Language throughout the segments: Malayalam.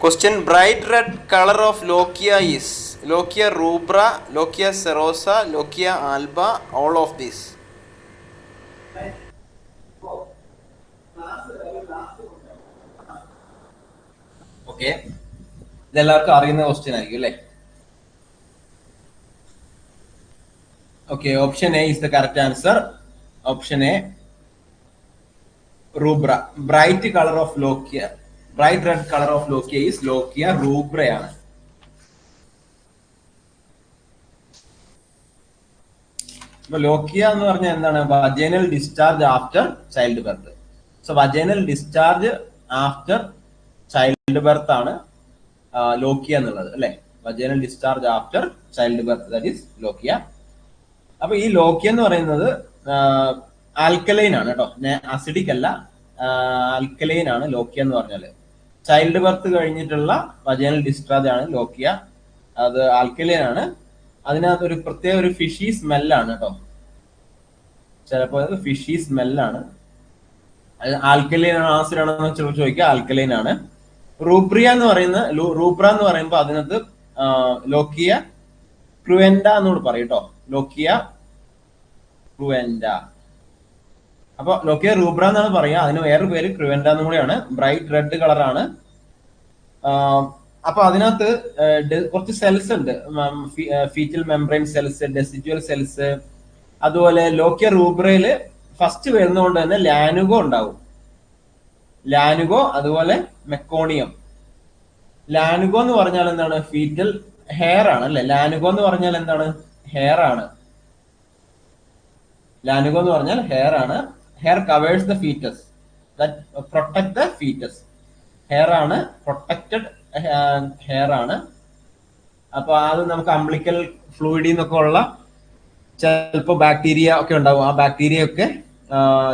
Question bright red color of lochia is lochia rubra, lochia serosa, lochia alba, all of these. Okay ഇതെല്ലാവർക്കും അറിയുന്ന ക്വസ്റ്റ്യൻ ആയിരിക്കും അല്ലേ? Okay option A is the correct answer option A rubra bright colour of lochia bright red colour of is lochia റൂബ്രയാണ് ഇപ്പൊ ലോക്കിയ എന്ന് പറഞ്ഞാൽ എന്താണ്? Vaginal discharge after child birth so vaginal discharge after child birth ആണ് ലോക്കിയ എന്നുള്ളത് അല്ലെ? Vaginal discharge after child birth that is lochia അപ്പൊ ഈ ലോക്കിയ എന്ന് പറയുന്നത് ആൽക്കലൈൻ ആണ് കേട്ടോ. അസിഡിക് അല്ല ആൽക്കലൈൻ ആണ് ലോക്കിയ എന്ന് പറഞ്ഞാൽ. ചൈൽഡ് ബർത്ത് കഴിഞ്ഞിട്ടുള്ള വജനൽ ഡിസ്ചാർജ് ആണ് ലോക്കിയ. അത് ആൽക്കലിയൻ ആണ് അതിനകത്ത് ഒരു പ്രത്യേക ഒരു ഫിഷി സ്മെല്ലാണ് കേട്ടോ. ചിലപ്പോൾ അത് ഫിഷി സ്മെല്ലാണ് ആൽക്കലൈൻ ആണ് ആസിഡ് ആണോ എന്ന് ചോദിക്കുക ആൽക്കലൈൻ ആണ് റൂബ്രിയ എന്ന് പറയുന്ന റൂബ്ര എന്ന് പറയുമ്പോൾ അതിനകത്ത് ലോക്കിയ ക്രുവെൻഡ എന്നോട് പറയും കേട്ടോ. ലോക്കിയ ക്രുവെൻഡ. അപ്പൊ നോക്കിയ റൂബ്ര എന്നാണ് പറയാ അതിന് വേറെ പേര് ക്രിവെൻഡ എന്നും കൂടിയാണ്. ബ്രൈറ്റ് റെഡ് കളറാണ് അപ്പൊ അതിനകത്ത് കുറച്ച് സെൽസ് ഉണ്ട്. Foetal membrane cells decidual cells അതുപോലെ ലോക്കിയ റൂബ്രയിൽ ഫസ്റ്റ് വരുന്നതുകൊണ്ട് തന്നെ ലാനുഗോ ഉണ്ടാവും. ലാനുഗോ അതുപോലെ മെക്കോണിയം. ലാനുഗോ എന്ന് പറഞ്ഞാൽ എന്താണ്? ഫീറ്റൽ ഹെയർ ആണ് അല്ലെ? ലാനുഗോ എന്ന് പറഞ്ഞാൽ എന്താണ്? ഹെയർ ആണ്. ലാനുഗോ എന്ന് പറഞ്ഞാൽ ഹെയർ ആണ്. Hair covers the foetus protect the foetus hair ആണ് പ്രൊട്ടക്റ്റഡ് ഹെയർ ആണ്. അപ്പൊ അത് നമുക്ക് അംബ്ലിക്കൽ ഫ്ലൂയിഡിൽ നിന്നൊക്കെ ഉള്ള ചിലപ്പോൾ ബാക്ടീരിയ ഒക്കെ ഉണ്ടാവും. ആ ബാക്ടീരിയ ഒക്കെ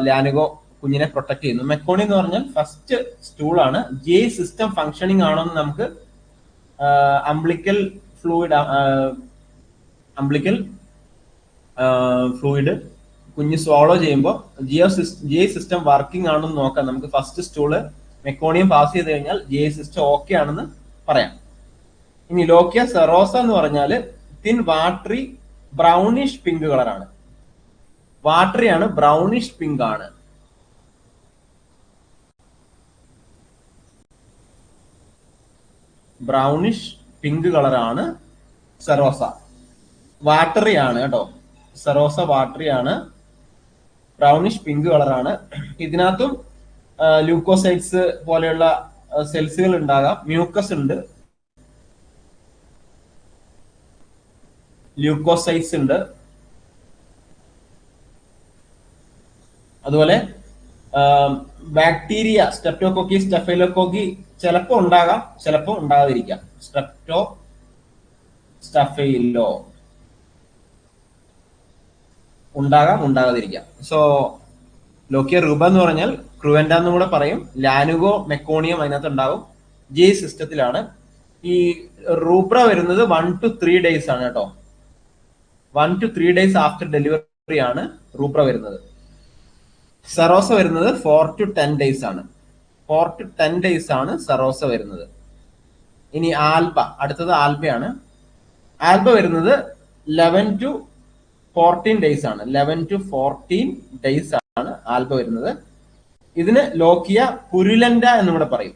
ലാനുഗോ കുഞ്ഞിനെ പ്രൊട്ടക്ട് ചെയ്യുന്നു. മെക്കോണി എന്ന് പറഞ്ഞാൽ ഫസ്റ്റ് സ്റ്റൂൾ ആണ്. ജെ സിസ്റ്റം ഫങ്ഷനിങ് ആണോ എന്ന് നമുക്ക് അംബ്ലിക്കൽ ഫ്ലൂയിഡ് അംബ്ലിക്കൽ ഫ്ലൂയിഡ് കുഞ്ഞ് സ്വാളോ ചെയ്യുമ്പോൾ GI system G system working ആണെന്ന് നോക്കാം. നമുക്ക് ഫസ്റ്റ് സ്റ്റൂൾ മെക്കോണിയം പാസ് ചെയ്ത് കഴിഞ്ഞാൽ ജി സിസ്റ്റം ഓക്കെ ആണെന്ന് പറയാം. ഇനി ലോക്കിയ സെറോസ എന്ന് പറഞ്ഞാൽ തിൻ വാട്ടറി ബ്രൗണിഷ് പിങ്ക് കളറാണ് വാട്ടറി ആണ് ബ്രൗണിഷ് പിങ്ക് ആണ്. ബ്രൗണിഷ് പിങ്ക് കളറാണ് സെറോസ വാട്ടറി ആണ് കേട്ടോ. സെറോസ വാട്ടറി ആണ്. ബ്രൗണിഷ് പിങ്ക് കളറാണ് ഇതിനകത്തും ലൂക്കോസൈറ്റ്സ് പോലെയുള്ള സെൽസുകൾ ഉണ്ടാകാം. മ്യൂക്കസ് ഉണ്ട്. ലൂക്കോസൈറ്റ്സ് ഉണ്ട്. അതുപോലെ ബാക്ടീരിയ സ്റ്റെപ്റ്റോകോക്കി സ്റ്റെഫൈലോകോക്കി ചിലപ്പോൾ ഉണ്ടാകാം ചിലപ്പോൾ ഉണ്ടാകാതിരിക്കാം. സ്റ്റെപ്റ്റോ സ്റ്റഫൈലോ ഉണ്ടാകാം ഉണ്ടാകാതിരിക്കാം. സോ ലോക്കിയ റൂബ എന്ന് പറഞ്ഞാൽ ക്രുവെൻഡ എന്നും കൂടെ പറയും. ലാനുഗോ മെക്കോണിയം അതിനകത്ത് ഉണ്ടാകും ജി സിസ്റ്റത്തിലാണ് ഈ റൂബ്ര വരുന്നത് വൺ ടു ത്രീ ഡേയ്സ് ആണ് കേട്ടോ. One two three days after delivery ആണ് റൂബ്ര വരുന്നത്. സെറോസ വരുന്നത് ഫോർ ടു ടെൻ ഡേയ്സ് ആണ്. ഫോർ ടു ടെൻ ഡേയ്സ് ആണ് സെറോസ വരുന്നത്. ഇനി ആൽബ അടുത്തത് ആൽബയാണ്. ആൽബ വരുന്നത് ലെവൻ ടു ഫോർട്ടീൻ ഡേയ്സ് ആണ്. ലെവൻ ടു ഫോർട്ടീൻ ഡേയ്സ് ആണ് ആൽബ വരുന്നത്. ഇതിന് ലോക്കിയ പുരുലൻഡ എന്നും കൂടെ പറയും.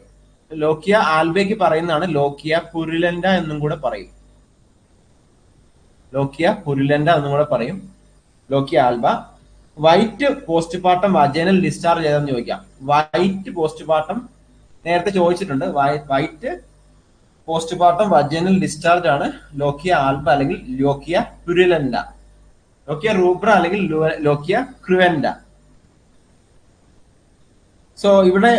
ലോക്കിയ ആൽബയ്ക്ക് പറയുന്നതാണ് ലോക്കിയ പുരുലൻഡ എന്നും കൂടെ പറയും. ലോക്കിയ പുരുലൻഡ എന്നും കൂടെ പറയും. Lochia alba. White post postpartum vaginal discharge ചെയ്തെന്ന് ചോദിക്കാം. വൈറ്റ് പോസ്റ്റ് പോസ്റ്റ്പാർട്ടം നേരത്തെ ചോദിച്ചിട്ടുണ്ട്. White post postpartum vaginal discharge ആണ് ലോക്കിയ ആൽബ അല്ലെങ്കിൽ ലോക്കിയ പുരുലൻഡ. ലോക്കിയ റൂബ്ര അല്ലെങ്കിൽ ലോക്കിയ ക്രുവൻഡ. സോ ഇവിടെ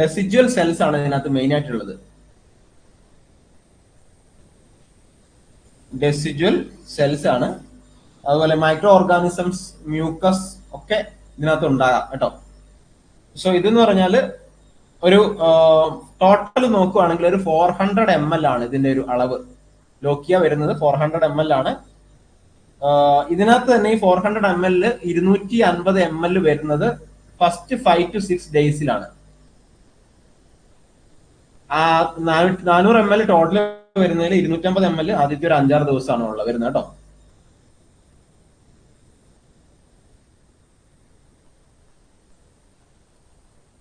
ഡെസിജ്വൽ സെൽസ് ആണ് ഇതിനകത്ത് മെയിൻ ആയിട്ടുള്ളത്. ഡെസിജ്വൽ സെൽസ് ആണ്. അതുപോലെ മൈക്രോ ഓർഗാനിസംസ് മ്യൂക്കസ് ഒക്കെ ഇതിനകത്ത് ഉണ്ടാകാം കേട്ടോ. സോ ഇതെന്ന് പറഞ്ഞാൽ ഒരു ടോട്ടൽ നോക്കുവാണെങ്കിൽ ഒരു ഫോർ ഹൺഡ്രഡ് എം എൽ ആണ് ഇതിന്റെ ഒരു അളവ്. ലോക്കിയ വരുന്നത് ഫോർ ഹൺഡ്രഡ് എം എൽ ആണ്. ഇതിനകത്ത് തന്നെ ഈ ഫോർ ഹൺഡ്രഡ് എം എൽ ഇരുന്നൂറ്റി അൻപത് എം എൽ വരുന്നത് ഫസ്റ്റ് ഫൈവ് ടു സിക്സ് ഡേയ്സിലാണ് ആ നാനൂറ് എം എൽ ടോട്ടൽ വരുന്നതിൽ ഇരുന്നൂറ്റമ്പത് എം എൽ ആദ്യത്തെ ഒരു അഞ്ചാറ് ദിവസമാണ് ഉള്ളത് വരുന്നത് കേട്ടോ.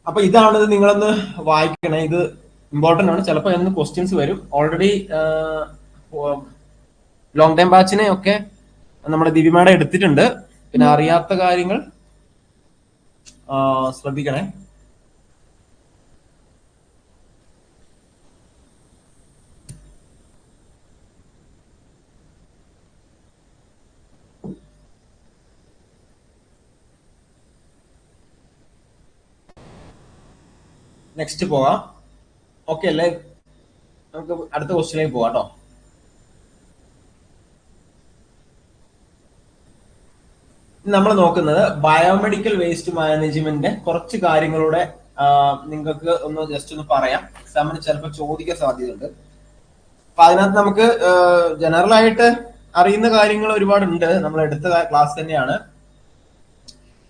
അപ്പൊ ഇതാണ് ഇത് നിങ്ങളൊന്ന് വായിക്കണേ. ഇത് ഇമ്പോർട്ടന്റ് ആണ്. ചിലപ്പോൾ എന്ന് ക്വസ്റ്റ്യൻസ് വരും. ഓൾറെഡി ലോങ് ടൈം ബാച്ചിനെ ഒക്കെ നമ്മുടെ ദിവ്യമേട എടുത്തിട്ടുണ്ട്. പിന്നെ അറിയാത്ത കാര്യങ്ങൾ ശ്രദ്ധിക്കണേ. നെക്സ്റ്റ് പോവാം. ഓക്കെ അല്ലേ? നമുക്ക് അടുത്ത ക്വസ്റ്റ്യനിലേക്ക് പോവാം കേട്ടോ. നമ്മൾ നോക്കുന്നത് ബയോമെഡിക്കൽ വേസ്റ്റ് മാനേജ്മെന്റിന്റെ കുറച്ച് കാര്യങ്ങളുടെ നിങ്ങൾക്ക് ഒന്ന് ജസ്റ്റ് ഒന്ന് പറയാം. എക്സാമിന് ചിലപ്പോൾ ചോദിക്കാൻ സാധ്യതയുണ്ട്. അപ്പൊ അതിനകത്ത് നമുക്ക് ജനറൽ ആയിട്ട് അറിയുന്ന കാര്യങ്ങൾ ഒരുപാടുണ്ട്. നമ്മൾ എടുത്ത ക്ലാസ് തന്നെയാണ്.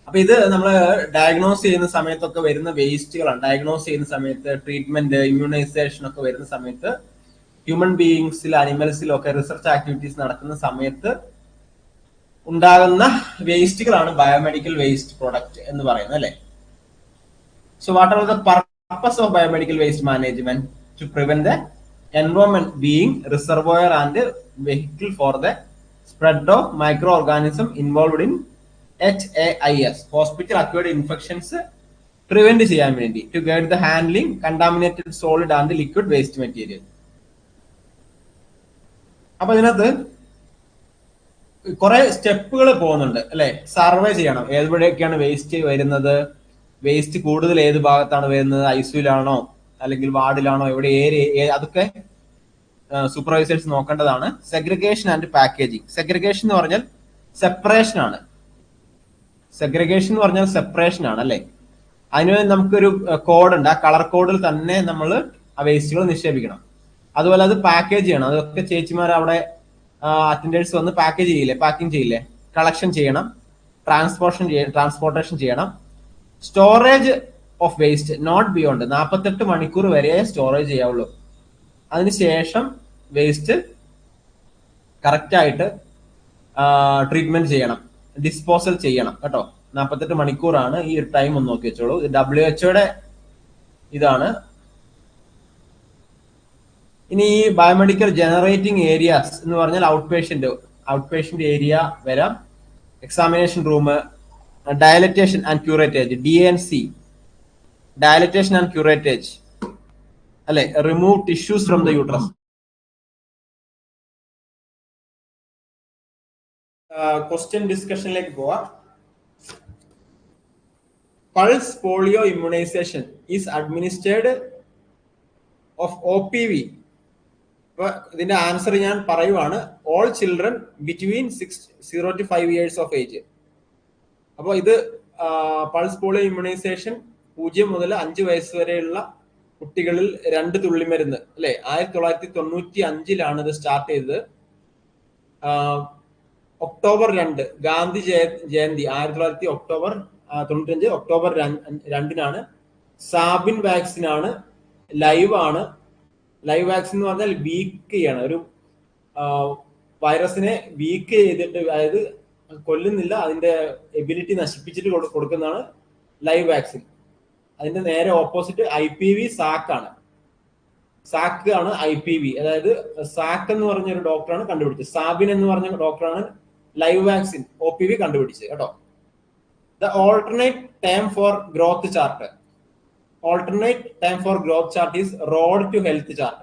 അപ്പൊ ഇത് നമ്മൾ ഡയഗ്നോസ് ചെയ്യുന്ന സമയത്തൊക്കെ വരുന്ന വേസ്റ്റുകളാണ് ഡയഗ്നോസ് ചെയ്യുന്ന സമയത്ത് ട്രീറ്റ്മെന്റ് ഇമ്മ്യൂണൈസേഷൻ ഒക്കെ വരുന്ന സമയത്ത് ഹ്യൂമൻ ബീയിങ്സിൽ അനിമൽസിലും ഒക്കെ റിസർച്ച് ആക്ടിവിറ്റീസ് നടക്കുന്ന സമയത്ത് ഉണ്ടാകുന്ന വേസ്റ്റുകളാണ് ബയോമെഡിക്കൽ വേസ്റ്റ് പ്രൊഡക്റ്റ് എന്ന് പറയുന്നത് അല്ലെ? So what are the purpose of biomedical waste management to prevent the environment being reservoir and vehicle for the spread of micro organism involved in H A I S hospital acquired infections prevent ചെയ്യാൻ വേണ്ടി. To guide the handling contaminated solid and liquid waste material അപ്പൊ ഇതിനകത്ത് കുറെ സ്റ്റെപ്പുകൾ പോകുന്നുണ്ട് അല്ലെ? സർവേ ചെയ്യണം. ഏതുവഴിയൊക്കെയാണ് വേസ്റ്റ് വരുന്നത്? വേസ്റ്റ് കൂടുതൽ ഏത് ഭാഗത്താണ് വരുന്നത്? ഐസിയുലാണോ? അല്ലെങ്കിൽ വാർഡിലാണോ? എവിടെ ഏരിയ? അതൊക്കെ സൂപ്പർവൈസേഴ്സ് നോക്കേണ്ടതാണ്. സെഗ്രിഗേഷൻ ആൻഡ് പാക്കേജിങ് സെഗ്രിഗേഷൻ എന്ന് പറഞ്ഞാൽ സെപ്പറേഷൻ ആണ്. സെഗ്രിഗേഷൻ എന്ന് പറഞ്ഞാൽ സെപ്പറേഷൻ ആണ് അല്ലെ? അതിന് നമുക്കൊരു കോഡ് ഉണ്ട്. ആ കളർ കോഡിൽ തന്നെ നമ്മൾ ആ വേസ്റ്റുകൾ നിക്ഷേപിക്കണം. അതുപോലെ അത് പാക്കേജ് ചെയ്യണം. അതൊക്കെ ചേച്ചിമാർ അവിടെ അറ്റൻഡേഴ്സ് വന്ന് പാക്കേജ് ചെയ്യില്ലേ? പാക്കിംഗ് ചെയ്യില്ലേ? കളക്ഷൻ ചെയ്യണം. ട്രാൻസ്പോർട്ടേഷൻ ട്രാൻസ്പോർട്ടേഷൻ ചെയ്യണം. Storage of waste not beyond നാൽപ്പത്തെട്ട് മണിക്കൂർ വരെ സ്റ്റോറേജ് ചെയ്യാവുള്ളൂ. അതിനുശേഷം വേസ്റ്റ് കറക്റ്റ് ആയിട്ട് ട്രീറ്റ്മെന്റ് ചെയ്യണം. ഡിസ്പോസൽ ചെയ്യണം കേട്ടോ. നാൽപ്പത്തെട്ട് മണിക്കൂറാണ് ഈ ഒരു ടൈം ഒന്ന് നോക്കി വെച്ചോളൂ. ഡബ്ല്യു എച്ച്ഒയുടെ ഇതാണ് ഇനി ഈ ബയോമെഡിക്കൽ ജനറേറ്റിംഗ് ഏരിയാസ് എന്ന് പറഞ്ഞാൽ out patient out patient area വരാം examination room dilatation and curettage D N C dilatation and curettage അല്ലെ remove tissues from the uterus question ഡിസ്കഷനിലേക്ക് പോവാം. Pulse polio immunisation is administered of O P V അപ്പൊ ഇതിന്റെ ആൻസർ ഞാൻ പറയുവാണ്. All children between six zero to five years of age അപ്പോൾ ഇത് പൾസ് പോളിയോ ഇമ്മ്യൂണൈസേഷൻ പൂജ്യം മുതൽ അഞ്ച് വയസ്സ് വരെയുള്ള കുട്ടികളിൽ രണ്ട് തുള്ളിമരുന്ന് അല്ലെ? ആയിരത്തി തൊള്ളായിരത്തി തൊണ്ണൂറ്റി അഞ്ചിലാണ് ഇത് സ്റ്റാർട്ട് ചെയ്തത്. ഒക്ടോബർ രണ്ട് ഗാന്ധി ജയ ജയന്തി ആയിരത്തി തൊള്ളായിരത്തി ഒക്ടോബർ തൊണ്ണൂറ്റഞ്ച് ഒക്ടോബർ രണ്ടിനാണ്. സാബിൻ വാക്സിൻ ആണ് ലൈവ് ആണ് ലൈവ് വാക്സിൻ എന്ന് പറഞ്ഞാൽ വീക്ക് ചെയ്യാണ്. ഒരു വൈറസിനെ വീക്ക് ചെയ്തിട്ട് അതായത് കൊല്ലുന്നില്ല അതിന്റെ എബിലിറ്റി നശിപ്പിച്ചിട്ട് കൊടുക്കുന്നതാണ് ലൈവ് വാക്സിൻ അതിന്റെ നേരെ ഓപ്പോസിറ്റ് ഐ പി വി സാക്കാണ് സാക്ക് ആണ്. ഐ പി വി അതായത് സാക്ക് എന്ന് പറഞ്ഞ ഒരു ഡോക്ടറാണ് കണ്ടുപിടിച്ചത്. സാബിൻ എന്ന് പറഞ്ഞ ഡോക്ടറാണ് live vaccine O P V കണ്ടുപിടിച്ചത്. കേട്ടോ? The alternate time for growth chart alternate time for growth chart is road to health chart.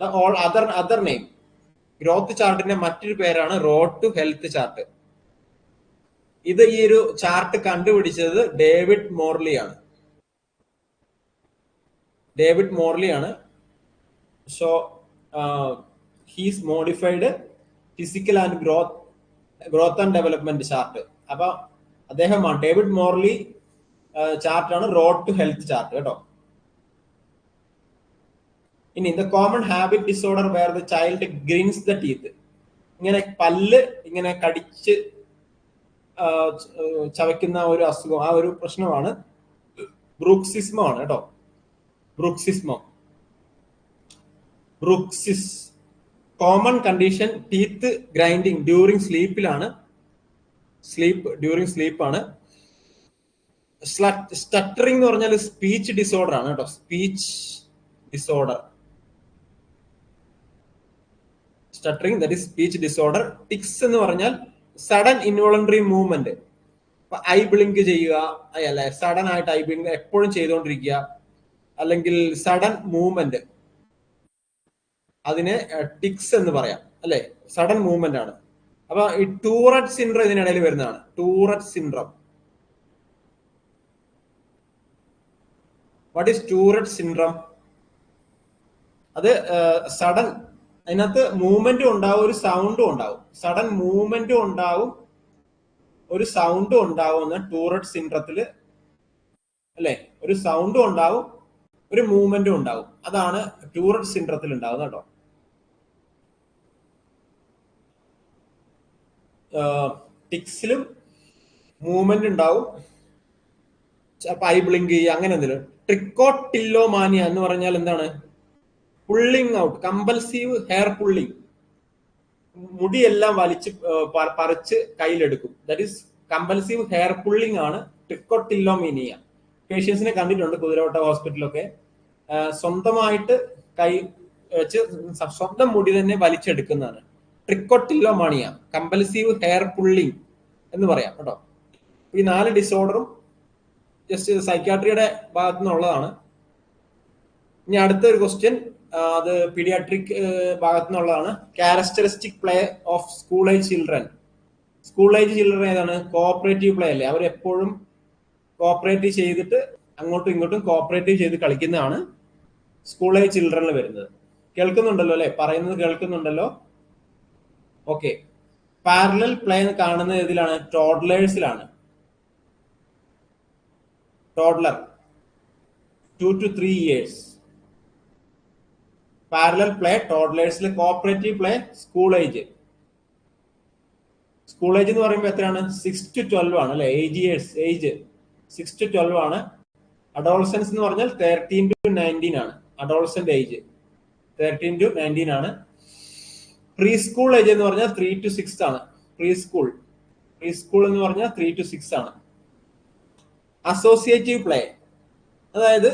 The all other other name. Growth ചാർട്ടിന്റെ മറ്റൊരു പേരാണ് റോഡ് ടു ഹെൽത്ത് ചാർട്ട് ഇത് ഈ ഒരു ചാർട്ട് കണ്ടുപിടിച്ചത് ഡേവിഡ് മോർലി ആണ്. ഡേവിഡ് മോർലി ആണ്. So he's modified physical and growth growth and development chart അപ്പൊ അദ്ദേഹമാണ് ഡേവിഡ് മോർലി ചാർട്ടാണ് റോഡ് ടു ഹെൽത്ത് ചാർട്ട് കേട്ടോ. ഇനി the common habit disorder where the child grinds the teeth ഇങ്ങനെ പല്ല് ഇങ്ങനെ കടിച്ച് ചവയ്ക്കുന്ന ഒരു അസുഖം ആ ഒരു പ്രശ്നമാണ് ബ്രൂക്സിസ്മോ ആണ് കേട്ടോ. ബ്രൂക്സിസ്മോ bruxism common condition teeth grinding during സ്ലീപ്പിലാണ് sleep during സ്ലീപ്പാണ് സ്റ്റട്ടറിംഗ് എന്ന് പറഞ്ഞാൽ സ്പീച്ച് ഡിസോർഡർ ആണ് കേട്ടോ. Speech disorder stuttering that is speech disorder tics എന്ന് പറഞ്ഞാൽ sudden involuntary movement eye blink ചെയ്യുക അല്ലെ സഡൻ ആയിട്ട് ഐ ബ്ലിങ്ക് എപ്പോഴും ചെയ്തുകൊണ്ടിരിക്കുക അല്ലെങ്കിൽ സഡൻ മൂവ്മെന്റ് അതിനെ ടിക്സ് എന്ന് പറയാം. അല്ലെ? സഡൻ മൂവ്മെന്റ് ആണ്. അപ്പൊ ഈ ടൂററ്റ് സിൻഡ്രം ഇതിനിടയിൽ വരുന്നതാണ്. Tourette syndrome what is Tourette syndrome അത് സഡൻ അതിനകത്ത് മൂവ്മെന്റും ഉണ്ടാവും ഒരു സൗണ്ടും ഉണ്ടാവും. സഡൻ മൂവ്മെന്റും ഉണ്ടാവും ഒരു സൗണ്ടും ഉണ്ടാവും ടൂററ്റ് സിൻഡ്രത്തിൽ അല്ലെ? ഒരു സൗണ്ടും ഉണ്ടാവും ഒരു മൂവ്മെന്റും ഉണ്ടാവും. അതാണ് ടൂററ്റ് സിൻഡ്രത്തിൽ ഉണ്ടാവുന്നത് കേട്ടോ. ടിക്സിലും മൂവ്മെന്റ് ഉണ്ടാവും. ഐ ബ്ലിങ്ക് അങ്ങനെ എന്തെങ്കിലും. ട്രിക്കോട്ടില്ലോമാനിയ എന്ന് പറഞ്ഞാൽ എന്താണ്? Pulling out compulsive hair pulling മുടിയെല്ലാം വലിച്ച് പറിച്ച് കയ്യിലെടുക്കും. That is compulsive hair pulling ആണ് ട്രിക്കോട്ടില്ലോമീനിയ പേഷ്യൻസിനെ കണ്ടിട്ടുണ്ട് കുതിരവട്ട ഹോസ്പിറ്റലൊക്കെ സ്വന്തമായിട്ട് കൈ വെച്ച് സ്വന്തം മുടി തന്നെ വലിച്ചെടുക്കുന്നതാണ്. ട്രിക്കോട്ടില്ലോമാണിയ കമ്പൽസീവ് ഹെയർ പുള്ളിങ് എന്ന് പറയാം കേട്ടോ. ഈ നാല് ഡിസോർഡറും ജസ്റ്റ് സൈക്കാട്രിയുടെ ഭാഗത്തു നിന്നുള്ളതാണ്. ഇനി അടുത്തൊരു ക്വസ്റ്റ്യൻ അത് പീഡിയാട്രിക് ഭാഗത്തു നിന്നുള്ളതാണ്. Characteristic play of school age children school age children ഏതാണ്? കോഓപ്പറേറ്റീവ് പ്ലേ അല്ലേ? അവർ എപ്പോഴും കോഓപ്പറേറ്റീവ് ചെയ്തിട്ട് അങ്ങോട്ടും ഇങ്ങോട്ടും കോഓപ്പറേറ്റീവ് ചെയ്ത് കളിക്കുന്നതാണ് സ്കൂൾ ഏജ് ചിൽഡ്രനിൽ വരുന്നത്. കേൾക്കുന്നുണ്ടല്ലോ അല്ലെ? പറയുന്നത് കേൾക്കുന്നുണ്ടല്ലോ? ഓക്കെ പാരലൽ പ്ലേ കാണുന്ന ഇതിലാണ് ടോഡ്ലേഴ്സിലാണ് toddler two to three years parallel play ടോഡ്ലേഴ്സിൽ cooperative play school age school age എന്ന് പറയുമ്പോൾ എത്രയാണ്? സിക്സ് ടു ട്വൽവ് ആണ് അല്ലെ? Age years age six to twelve ആണ്. അഡോൾസൻസ് എന്ന് പറഞ്ഞാൽ തേർട്ടീൻ ടു നയന്റീൻ ആണ്. Adolescent age thirteen to nineteen ആണ്. പ്രീ സ്കൂൾ ഏജ് എന്ന് പറഞ്ഞാൽ ത്രീ ടു സിക്സ് ആണ്. പ്രീ സ്കൂൾ പ്രീ സ്കൂൾ എന്ന് പറഞ്ഞാൽ ത്രീ ടു സിക്സ് ആണ്. അസോസിയേറ്റീവ് പ്ലേ അതായത്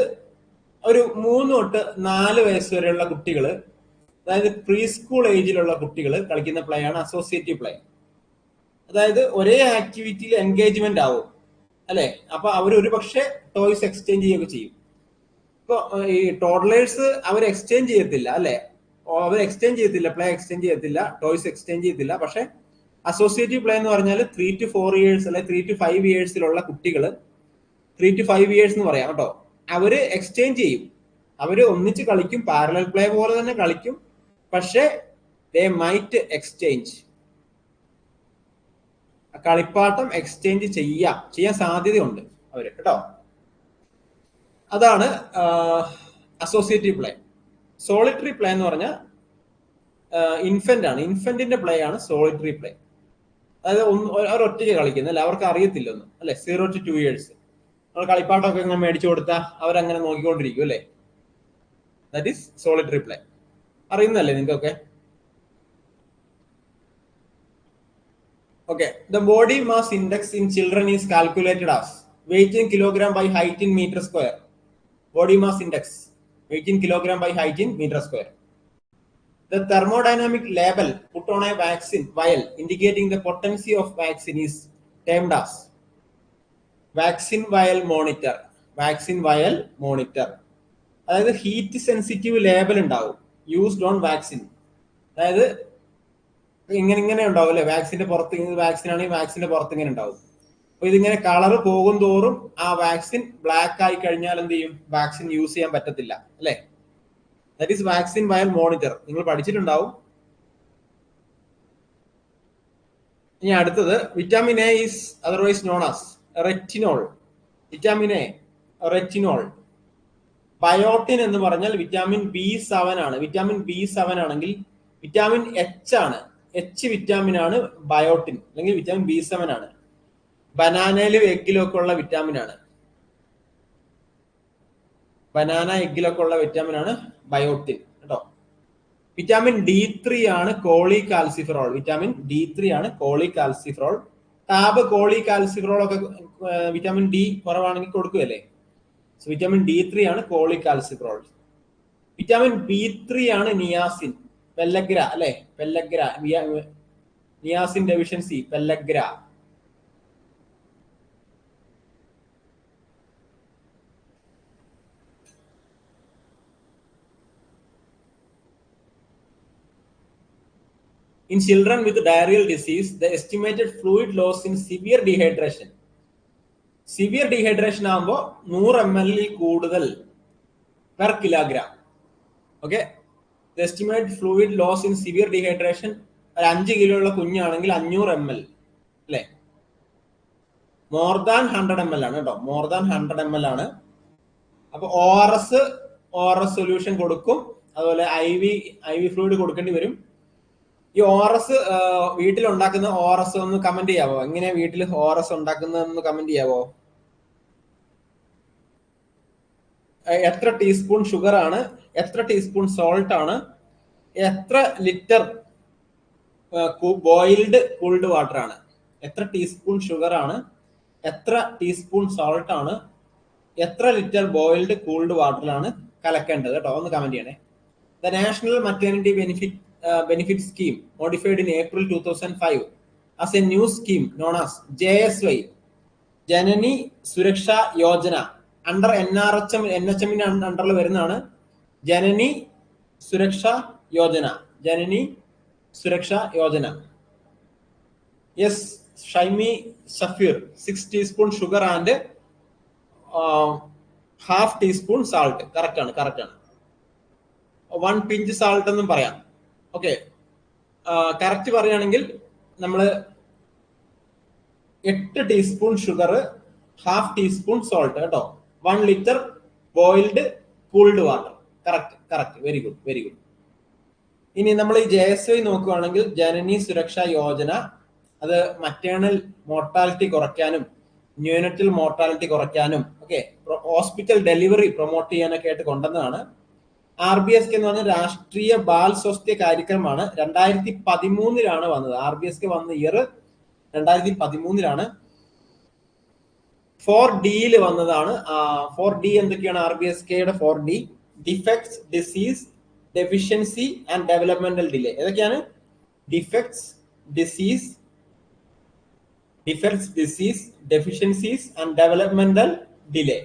ഒരു മൂന്ന് തൊട്ട് നാല് വയസ്സ് വരെയുള്ള കുട്ടികൾ അതായത് പ്രീ സ്കൂൾ ഏജിലുള്ള കുട്ടികൾ കളിക്കുന്ന പ്ലേ ആണ് അസോസിയേറ്റീവ് പ്ലേ അതായത് ഒരേ ആക്ടിവിറ്റിയിൽ എൻഗേജ്മെന്റ് ആവും അല്ലെ? അപ്പൊ അവർ ഒരു പക്ഷേ ടോയ്സ് എക്സ്ചേഞ്ച് ചെയ്യുകയൊക്കെ ചെയ്യും. ഇപ്പൊ ഈ ടോഡ്ലേഴ്സ് അവർ എക്സ്ചേഞ്ച് ചെയ്യത്തില്ല അല്ലെ? അവർ എക്സ്ചേഞ്ച് ചെയ്യത്തില്ല പ്ലേ എക്സ്ചേഞ്ച് ചെയ്യത്തില്ല ടോയ്സ് എക്സ്ചേഞ്ച് ചെയ്യത്തില്ല. പക്ഷെ അസോസിയേറ്റീവ് പ്ലേ എന്ന് പറഞ്ഞാൽ ത്രീ ടു ഫോർ ഇയേഴ്സ് അല്ലെ ത്രീ ടു ഫൈവ് ഇയേഴ്സിലുള്ള കുട്ടികൾ ത്രീ ടു ഫൈവ് ഇയേഴ്സ് എന്ന് പറയാം കേട്ടോ. അവർ എക്സ്ചേഞ്ച് ചെയ്യും. അവർ ഒന്നിച്ച് കളിക്കും പാരലൽ പ്ലേ പോലെ തന്നെ കളിക്കും. പക്ഷേ ദേ മൈറ്റ് എക്സ്ചേഞ്ച് കളിപ്പാട്ടം എക്സ്ചേഞ്ച് ചെയ്യാം. ചെയ്യാൻ സാധ്യതയുണ്ട് അവർ കേട്ടോ. അതാണ് അസോസിയേറ്റീവ് പ്ലേ സോളിറ്ററി പ്ലേ എന്ന് പറഞ്ഞാൽ ഇൻഫന്റ് ആണ്. ഇൻഫന്റിന്റെ പ്ലേ ആണ് സോളിറ്ററി പ്ലേ അതായത് അവർ ഒറ്റയ്ക്ക് കളിക്കുന്നത് അല്ലെ? അവർക്ക് അറിയത്തില്ല ഒന്നും അല്ലെ? സീറോ ടു ടു ഇയേഴ്സ് നമ്മൾ കളിപ്പാട്ടമൊക്കെ ഇങ്ങനെ മേടിച്ചു കൊടുത്താൽ അവരങ്ങനെ നോക്കിക്കൊണ്ടിരിക്കും അല്ലേ? ദാറ്റ് ഈസ് സോളിഡ് റിപ്ലൈ അറിയുന്നല്ലേ നിങ്ങൾക്കൊക്കെ? Okay the body mass index in children is calculated as weight in kilogram by height in metre square body mass index weight in kilogram by height in metre square the thermodynamic label vaccine vial indicating the potency of vaccine is termed as vaccine vial monitor vaccine vial monitor അതായത് ഹീറ്റ് സെൻസിറ്റീവ് ലേബൽ ഉണ്ടാവും. യൂസ്ഡ് ഓൺ വാക്സിൻ അതായത് ഇങ്ങനെ ഇങ്ങനെ ഉണ്ടാവും അല്ലെ? വാക്സിന്റെ പുറത്ത് വാക്സിൻ ആണെങ്കിൽ വാക്സിന്റെ പുറത്ത് ഇങ്ങനെ ഉണ്ടാവും. അപ്പൊ ഇതിങ്ങനെ കളർ പോകും തോറും ആ വാക്സിൻ ബ്ലാക്ക് ആയി കഴിഞ്ഞാൽ എന്ത് ചെയ്യും? വാക്സിൻ യൂസ് ചെയ്യാൻ പറ്റത്തില്ല. അല്ലെ? That is vaccine vial monitor നിങ്ങൾ പഠിച്ചിട്ടുണ്ടാവും. ഇനി അടുത്തത് vitamin A is otherwise known as retinol vitamin A retinol biotin എന്ന് പറഞ്ഞാൽ വിറ്റാമിൻ ബി സെവൻ ആണ്. വിറ്റാമിൻ ബി സെവൻ ആണെങ്കിൽ വിറ്റാമിൻ എച്ച് ആണ്. എച്ച് വിറ്റാമിൻ ആണ് ബയോട്ടിൻ അല്ലെങ്കിൽ വിറ്റാമിൻ ബി സെവൻ ആണ്. ബനാനയിലും എഗ്ഗിലും ഒക്കെ ഉള്ള വിറ്റാമിൻ ആണ്. ബനാന എഗ്ഗിലൊക്കെ ഉള്ള വിറ്റാമിൻ ആണ് ബയോട്ടിൻ കേട്ടോ. വിറ്റാമിൻ ഡി ത്രീ ആണ് cholecalciferol vitamin D three ആണ് cholecalciferol tab cholecalciferol ഒക്കെ വിറ്റാമിൻ ഡി കുറവാണെങ്കിൽ കൊടുക്കുകയല്ലേ സോ വിറ്റാമിൻ ഡി ത്രീ ആണ് cholecalciferol vitamin B three ആണ് നിയാസിൻ പെല്ലഗ്ര അല്ലെ? Pellagra niacin deficiency pellagra. In children with diarrheal disease, the estimated fluid loss in severe dehydration. Severe dehydration ആകുമ്പോൾ നൂറ് എം എല്ലിൽ കൂടുതൽ per kilogram okay estimate fluid loss in severe dehydration ഒരു അഞ്ച് കിലോ ഉള്ള കുഞ്ഞാണെങ്കിൽ അഞ്ഞൂറ് എം എൽ അല്ലെ? More than hundred M L ആണ് കേട്ടോ more than hundred M L ആണ്. അപ്പൊ O R S O R S solution കൊടുക്കും. അതുപോലെ I V I V fluid കൊടുക്കേണ്ടി വരും. ഈ ഓറസ് വീട്ടിൽ ഉണ്ടാക്കുന്ന ഓറസ് ഒന്ന് കമന്റ് ചെയ്യാവോ? എങ്ങനെ വീട്ടിൽ ഓറസ് ഉണ്ടാക്കുന്നതെന്ന് കമന്റ് ചെയ്യാവോ? എത്ര ടീസ്പൂൺ ഷുഗർ ആണ്? എത്ര ടീസ്പൂൺ സോൾട്ട് ആണ്? എത്ര ലിറ്റർ ബോയിൽഡ് കൂൾഡ് വാട്ടർ ആണ്? എത്ര ടീസ്പൂൺ ഷുഗർ ആണ്? എത്ര ടീസ്പൂൺ സോൾട്ട് ആണ്? എത്ര ലിറ്റർ ബോയിൽഡ് കൂൾഡ് വാട്ടറിലാണ് കലക്കേണ്ടത്? കേട്ടോ ഒന്ന് കമന്റ് ചെയ്യണേ. The national maternity benefit benefit scheme modified in April two thousand five as a new scheme known as J S Y Janani Suraksha Yojana under N R H M N H എമ്മിന്റെ അണ്ടറിൽ വരുന്നതാണ് Janani Suraksha Yojana Janani Suraksha Yojana yes Shaimi Safeer six teaspoon sugar and half teaspoon salt correct ആണ് കറക്റ്റ് ആണ്. വൺ പിഞ്ച് സാൾട്ട് എന്നും പറയാം. ഓക്കെ. കറക്റ്റ് പറയുകയാണെങ്കിൽ നമ്മൾ എട്ട് teaspoon sugar half teaspoon salt കേട്ടോ. One litre boiled cooled water correct correct very good very good ഇനി നമ്മൾ ഈ ജെ എസ് ഐ നോക്കുകയാണെങ്കിൽ ജനനി സുരക്ഷാ യോജന അത് മറ്റേണൽ മോർട്ടാലിറ്റി കുറയ്ക്കാനും ന്യൂനറ്റൽ മോർട്ടാലിറ്റി കുറയ്ക്കാനും ഓക്കെ ഹോസ്പിറ്റൽ ഡെലിവറി പ്രൊമോട്ട് ചെയ്യാനൊക്കെ ആയിട്ട് കൊണ്ടുവന്നതാണ്. ആർ ബി എസ് കെ എന്ന് പറഞ്ഞ രാഷ്ട്രീയ ബാൽ സ്വാസ്ഥ്യ കാര്യക്രമമാണ് രണ്ടായിരത്തി പതിമൂന്നിലാണ് വന്നത്. ആർ ബി എസ് കെ വന്ന ഇയർ രണ്ടായിരത്തി പതിമൂന്നിലാണ് ഫോർ ഡിയിൽ വന്നതാണ്. ഫോർ ഡി എന്തൊക്കെയാണ് ആർ ബി എസ് കെയുടെ four D defects disease deficiency and developmental delay ഏതൊക്കെയാണ്? Defects disease defects disease deficiencies and developmental delay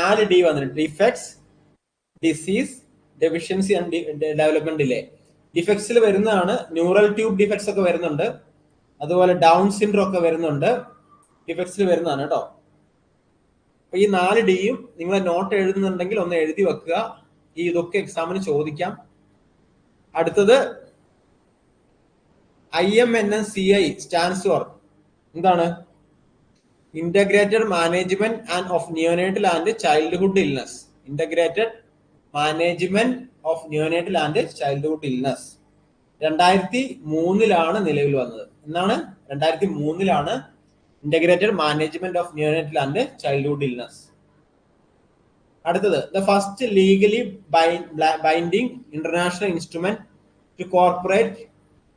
നാല് ഡി വന്നിട്ടുണ്ട്. Defects disease deficiency and development delay. ഡിഫക്ട്സിൽ വരുന്നതാണ് ന്യൂറൽ ട്യൂബ് ഡിഫക്ട്സ് ഒക്കെ വരുന്നുണ്ട്. അതുപോലെ ഡൗൺ സിൻഡ്രോ ഒക്കെ വരുന്നുണ്ട്. ഡിഫക്ട്സിൽ വരുന്നതാണ് കേട്ടോ. അപ്പൊ ഈ നാല് ഡിയും നിങ്ങൾ നോട്ട് എഴുതുന്നുണ്ടെങ്കിൽ ഒന്ന് എഴുതി വെക്കുക. ഈ ഇതൊക്കെ എക്സാമിന് ചോദിക്കാം. അടുത്തത് I M N N C I stands for എന്താണ്? Integrated management and of neonatal and childhood illness integrated management of neonatal and childhood illness രണ്ടായിരത്തി മൂന്നിലാണ് നിലവിൽ വന്നത്. എന്നാണ്? രണ്ടായിരത്തി മൂന്നിലാണ് integrated management of neonatal and childhood illness അടുത്തത് the first legally binding international instrument to corporate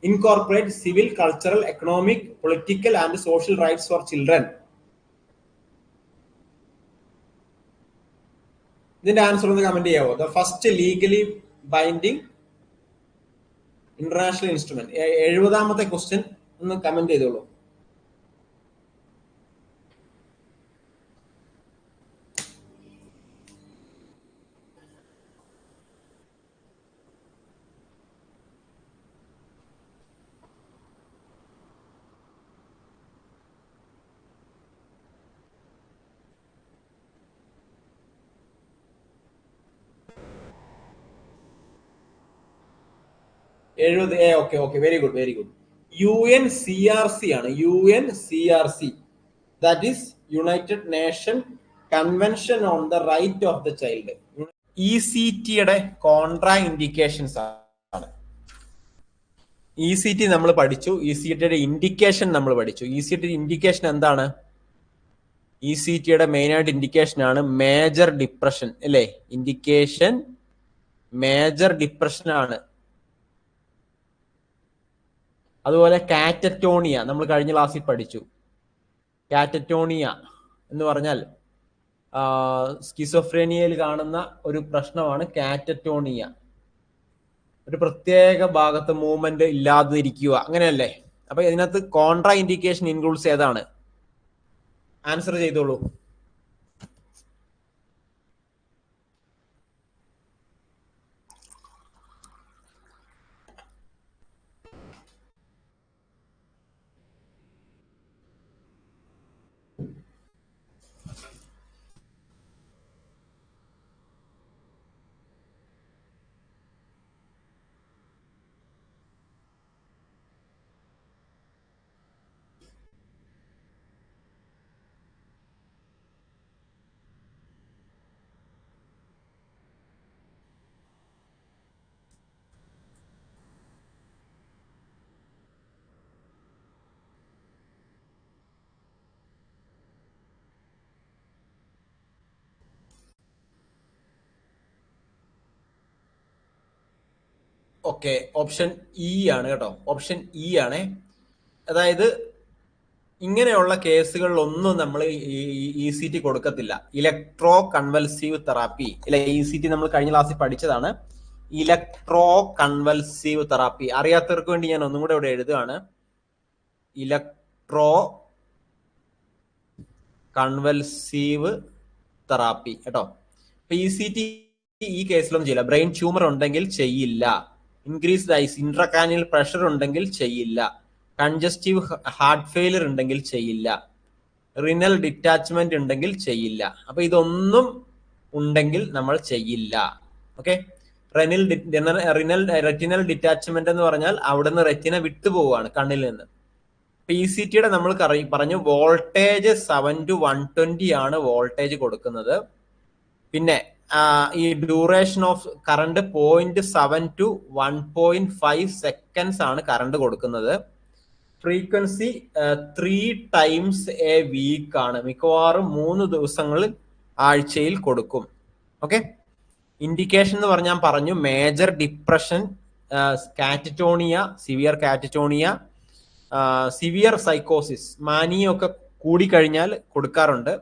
incorporate civil cultural economic political and social rights for children ഇതിന്റെ ആൻസർ ഒന്ന് comment ചെയ്യാവോ? The first legally binding international instrument എഴുപതാമത്തെ question ഒന്ന് കമന്റ് ചെയ്തോളൂ. എഴുപത് ഏ okay okay very good very good U N C R C ആണ്. U N C R C that is united nation convention on the right of the child E C ടിയുടെ കോൺട്രാ ഇൻഡിക്കേഷൻസ് ആണ്. ഇ സി ടി നമ്മൾ പഠിച്ചു. ഇ സി ടിയുടെ ഇൻഡിക്കേഷൻ നമ്മൾ പഠിച്ചു. ഇ സി ടി ഇൻഡിക്കേഷൻ എന്താണ്? ഇ സി ടിയുടെ മെയിൻ ആയിട്ട് ഇൻഡിക്കേഷൻ ആണ് മേജർ ഡിപ്രഷൻ അല്ലേ? ഇൻഡിക്കേഷൻ മേജർ ഡിപ്രഷൻ ആണ്. അതുപോലെ കാറ്ററ്റോണിയ നമ്മൾ കഴിഞ്ഞ ക്ലാസ്സിൽ പഠിച്ചു. കാറ്ററ്റോണിയ എന്ന് പറഞ്ഞാൽ സ്കിസോഫ്രേനിയയിൽ കാണുന്ന ഒരു പ്രശ്നമാണ് കാറ്ററ്റോണിയ. ഒരു പ്രത്യേക ഭാഗത്ത് മൂവ്മെന്റ് ഇല്ലാതിരിക്കുക. അങ്ങനെയല്ലേ? അപ്പൊ ഇതിനകത്ത് കോൺട്രാ ഇൻഡിക്കേഷൻ ഇൻക്ലൂഡ്സ് ഏതാണ്? ആൻസർ ചെയ്തോളൂ. ഓക്കെ ഓപ്ഷൻ ഇ ആണ് കേട്ടോ. ഓപ്ഷൻ ഇ ആണ്. അതായത് ഇങ്ങനെയുള്ള കേസുകളിലൊന്നും നമ്മൾ ഇ സി ടി കൊടുക്കത്തില്ല. ഇലക്ട്രോ കൺവൽസീവ് തെറാപ്പി ഇല്ല ഇ സി ടി നമ്മൾ കഴിഞ്ഞ ക്ലാസ്സിൽ പഠിച്ചതാണ്. ഇലക്ട്രോ കൺവൽസീവ് തെറാപ്പി അറിയാത്തവർക്ക് വേണ്ടി ഞാൻ ഒന്നും കൂടെ ഇവിടെ എഴുതുകയാണ്. ഇലക്ട്രോ കൺവൽസീവ് തെറാപ്പി കേട്ടോ. ഇപ്പൊ ഇ സി ടി ഈ കേസിലൊന്നും ചെയ്യില്ല. ബ്രെയിൻ ട്യൂമർ ഉണ്ടെങ്കിൽ ചെയ്യില്ല. ഇൻക്രീസ്ഡ് ഐസ് ഇൻട്രകാനിയൽ പ്രഷർ ഉണ്ടെങ്കിൽ ചെയ്യില്ല. കൺജസ്റ്റീവ് ഹാർട്ട് ഫെയിലർ ഉണ്ടെങ്കിൽ ചെയ്യില്ല. റിനൽ ഡിറ്റാച്ച്മെന്റ് ഉണ്ടെങ്കിൽ ചെയ്യില്ല. അപ്പൊ ഇതൊന്നും ഉണ്ടെങ്കിൽ നമ്മൾ ചെയ്യില്ല. Okay renal renal retinal detachment എന്ന് പറഞ്ഞാൽ അവിടെ നിന്ന് റെറ്റിന വിട്ടുപോവാണ് കണ്ണിൽ നിന്ന്. പി സി ടിയുടെ നമ്മൾ പറഞ്ഞു voltage seven to one twenty ആണ് വോൾട്ടേജ് കൊടുക്കുന്നത്. പിന്നെ ഈ duration of current point seven to one point five seconds ആണ് കറണ്ട് കൊടുക്കുന്നത്. Frequency three times a week ആണ്. മിക്കവാറും മൂന്ന് ദിവസങ്ങളിൽ ആഴ്ചയിൽ കൊടുക്കും. ഓക്കെ ഇൻഡിക്കേഷൻ എന്ന് പറഞ്ഞാൽ പറഞ്ഞു major depression catatonia severe catatonia severe സൈക്കോസിസ് മാനിയൊക്കെ കൂടിക്കഴിഞ്ഞാൽ കൊടുക്കാറുണ്ട്.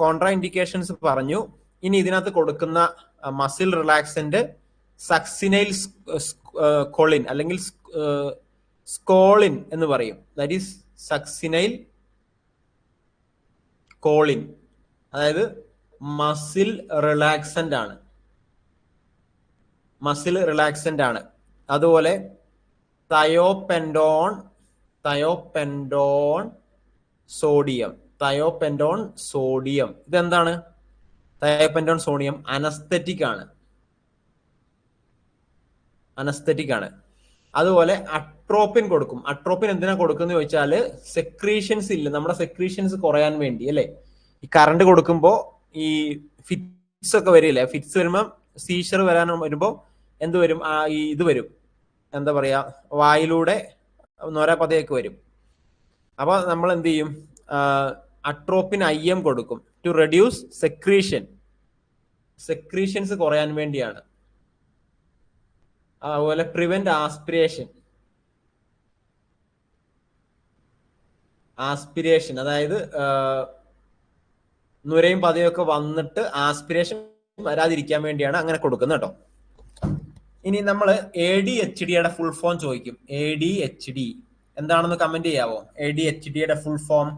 കോൺട്രാ ഇൻഡിക്കേഷൻസ് പറഞ്ഞു. ഇനി ഇതിനകത്ത് കൊടുക്കുന്ന മസിൽ റിലാക്സന്റ് സക്സിനൈൽ കൊളിൻ അല്ലെങ്കിൽ സ്കോളിൻ എന്ന് പറയും. ദാറ്റ് ഈസ് സക്സിനൈൽ കോളിൻ അതായത് മസിൽ റിലാക്സന്റ് ആണ്. മസിൽ റിലാക്സന്റ് ആണ്. അതുപോലെ thiopentone thiopentone sodium thiopentone sodium. ഇതെന്താണ്? തയോപെൻഡോൺ സോഡിയം അനസ്തറ്റിക് ആണ്. അനസ്തറ്റിക് ആണ്. അതുപോലെ അട്രോപ്പിൻ കൊടുക്കും. അട്രോപ്പിൻ എന്തിനാ കൊടുക്കുന്നത് ചോദിച്ചാൽ സെക്രീഷൻസ് ഇല്ല. നമ്മുടെ സെക്രീഷൻസ് കുറയാൻ വേണ്ടി അല്ലെ? ഈ കറണ്ട് കൊടുക്കുമ്പോൾ ഈ ഫിറ്റ്സ് ഒക്കെ വരില്ലേ? ഫിറ്റ്സ് വരുമ്പോൾ സീഷർ വരാൻ വരുമ്പോൾ എന്ത് വരും? ആ ഈ ഇത് വരും. എന്താ പറയാ? വായിലൂടെ നൊരപതയൊക്കെ വരും. അപ്പൊ നമ്മൾ എന്ത് ചെയ്യും? അട്രോപ്പിൻ ഐ എം കൊടുക്കും. ടു റെഡ്യൂസ് സെക്രീഷൻ സെക്രീഷൻസ് കുറയാൻ വേണ്ടിയാണ്. അതുപോലെ പ്രിവെന്റ് ആസ്പിരേഷൻ ആസ്പിരേഷൻ അതായത് നുരയും പതയൊക്കെ വന്നിട്ട് ആസ്പിരേഷൻ വരാതിരിക്കാൻ വേണ്ടിയാണ് അങ്ങനെ കൊടുക്കുന്നത് കേട്ടോ. ഇനി നമ്മൾ എ ഡി എച്ച് ഡിയുടെ ഫുൾ ഫോം ചോദിക്കും. എ ഡി എച്ച് ഡി എന്താണെന്ന് കമന്റ് ചെയ്യാവോ? എ ഡി എച്ച് ഡിയുടെ ഫുൾ ഫോം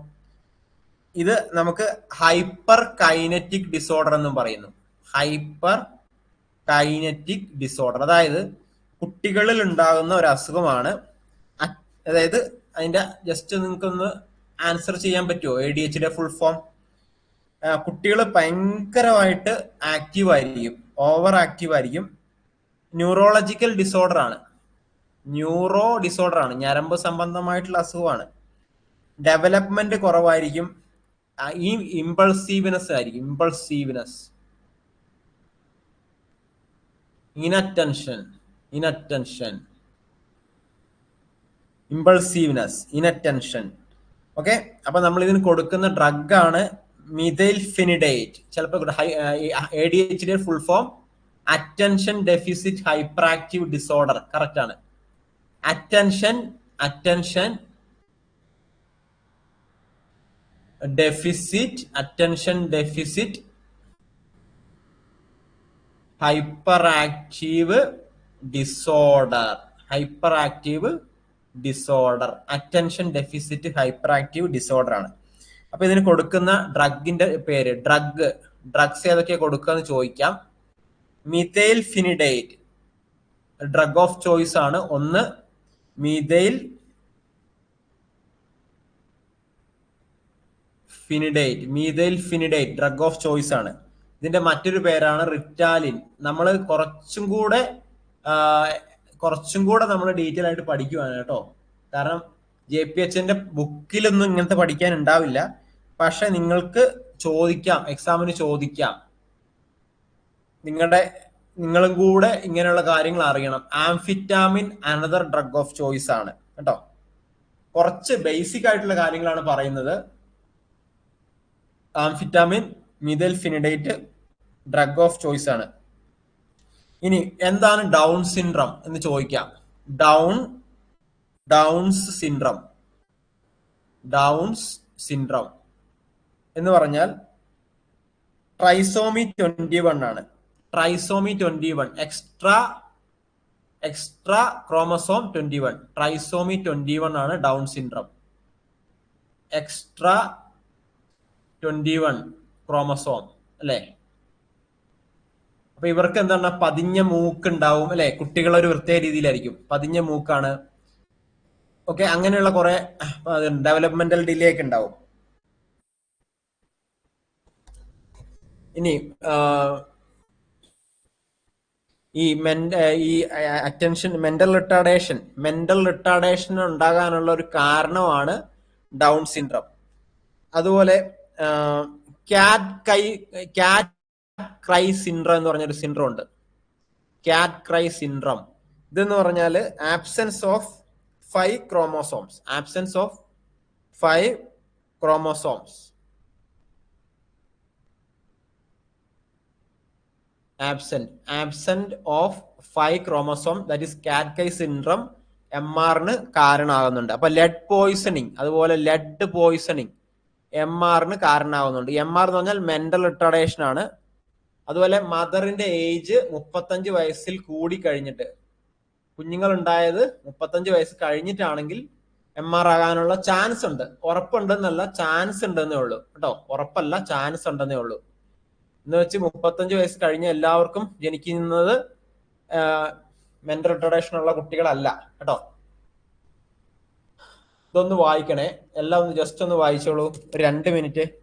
ഇത് നമുക്ക് ഹൈപ്പർ കൈനറ്റിക് ഡിസോർഡർ എന്നും പറയുന്നു. ഹൈപ്പർ കൈനറ്റിക് ഡിസോർഡർ അതായത് കുട്ടികളിൽ ഉണ്ടാകുന്ന ഒരു അസുഖമാണ്. അതായത് അതിന്റെ ജസ്റ്റ് നിങ്ങൾക്കൊന്ന് ആൻസർ ചെയ്യാൻ പറ്റുമോ A D H full form കുട്ടികൾ ഭയങ്കരമായിട്ട് ആക്റ്റീവ് ആയിരിക്കും. ഓവർ ആക്റ്റീവ് ആയിരിക്കും. ന്യൂറോളജിക്കൽ ഡിസോർഡർ ആണ്. ന്യൂറോ ഡിസോർഡർ ആണ്. ഞരമ്പ് സംബന്ധമായിട്ടുള്ള അസുഖമാണ്. ഡെവലപ്മെന്റ് കുറവായിരിക്കും. ഈ ഇമ്പൾസീവ്നെസ് ആയിരിക്കും impulsiveness inattention inattention impulsiveness inattention okay അപ്പൊ നമ്മൾ ഇതിന് കൊടുക്കുന്ന ഡ്രഗ് ആണ് മിഥൈൽ ഫിനിഡേറ്റ് ചിലപ്പോൾ A D H D full form attention deficit hyperactive disorder correct ആണ്. Attention attention deficit attention deficit hyperactive disorder hyperactive disorder attention deficit hyper active disorder ആണ്. അപ്പൊ ഇതിന് കൊടുക്കുന്ന ഡ്രഗിന്റെ പേര് ഡ്രഗ് ഡ്രഗ്സ് ഏതൊക്കെ കൊടുക്കുക എന്ന് ചോദിക്കാം. Methylphenidate drug of choice ആണ്. ഒന്ന് methylphenidate methylphenidate drug of choice ആണ്. ഇതിന്റെ മറ്റൊരു പേരാണ് റിറ്റാലിൻ നമ്മൾ കുറച്ചും കൂടെ കുറച്ചും കൂടെ നമ്മൾ ഡീറ്റെയിൽ ആയിട്ട് പഠിക്കുവാണ് കേട്ടോ. കാരണം ജെ പി എച്ചിന്റെ ബുക്കിലൊന്നും ഇങ്ങനത്തെ പഠിക്കാൻ ഉണ്ടാവില്ല. പക്ഷെ നിങ്ങൾക്ക് ചോദിക്കാം എക്സാമിന് ചോദിക്കാം. നിങ്ങളുടെ നിങ്ങളും കൂടെ ഇങ്ങനെയുള്ള കാര്യങ്ങൾ അറിയണം. Amphetamine another drug of choice ആണ്. കേട്ടോ? കുറച്ച് ബേസിക് ആയിട്ടുള്ള കാര്യങ്ങളാണ് പറയുന്നത്. Amphetamine methylphenidate drug of choice ആണ്. ഇനി എന്താണ് ഡൗൺ സിൻഡ്രം എന്ന് ചോദിക്കാം. Down Down's syndrome. Down's syndrome എന്ന് പറഞ്ഞാൽ ട്രൈസോമി ട്വന്റി വൺ ആണ്. Trisomy twenty one extra extra chromosome twenty one. Trisomy twenty one ആണ് Down syndrome. Extra twenty one chromosome അല്ലെ? അപ്പൊ ഇവർക്ക് എന്താണ്? പതിഞ്ഞ മൂക്ക് ഉണ്ടാവും അല്ലെ? കുട്ടികൾ ഒരു വൃത്തിയ രീതിയിലായിരിക്കും. പതിഞ്ഞ മൂക്കാണ്. ഓക്കെ അങ്ങനെയുള്ള കുറെ ഡെവലപ്മെന്റൽ ഡിലേ ഒക്കെ ഉണ്ടാവും. ഇനി ഈ ഈ attention mental retardation mental retardation ഉണ്ടാകാനുള്ള ഒരു കാരണമാണ് ഡൗൺ സിൻഡ്രം അതുപോലെ ക്യാറ്റ് കൈ ക്യാറ്റ് ക്രൈ സിൻഡ്രം എന്ന് പറഞ്ഞൊരു സിൻഡ്രം ഉണ്ട്. ക്യാറ്റ് ക്രൈ സിൻഡ്രം ഇതെന്ന് പറഞ്ഞാൽ absence of five chromosomes absence of five chromosomes absent absent of five chromosome that is cat cry syndrome M ആറിന് കാരണമാകുന്നുണ്ട് അപ്പൊ ലെഡ് പോയിസണിങ് അതുപോലെ ലെഡ് പോയിസണിങ് എം ആറിന് കാരണമാകുന്നുണ്ട് എം ആർ എന്ന് പറഞ്ഞാൽ മെന്റൽ റിട്ടർഡേഷൻ ആണ്. അതുപോലെ മദറിന്റെ ഏജ് മുപ്പത്തഞ്ച് വയസ്സിൽ കൂടി കഴിഞ്ഞിട്ട് കുഞ്ഞുങ്ങൾ ഉണ്ടായത് മുപ്പത്തഞ്ച് വയസ്സ് കഴിഞ്ഞിട്ടാണെങ്കിൽ എം ആർ ആകാനുള്ള ചാൻസ് ഉണ്ട്. ഉറപ്പുണ്ടെന്നല്ല ചാൻസ് ഉണ്ടെന്നേ ഉള്ളൂ. കേട്ടോ ഉറപ്പല്ല ചാൻസ് ഉണ്ടെന്നേ ഉള്ളൂ. എന്ന് വെച്ച് മുപ്പത്തഞ്ച് വയസ്സ് കഴിഞ്ഞ എല്ലാവർക്കും ജനിക്കുന്നത് മെന്റൽ റിട്ടർഡേഷൻ ഉള്ള കുട്ടികളല്ല. കേട്ടോ ഇതൊന്ന് വായിക്കണേ. എല്ലാം ഒന്ന് ജസ്റ്റ് ഒന്ന് വായിച്ചോളൂ. രണ്ട് മിനിറ്റ്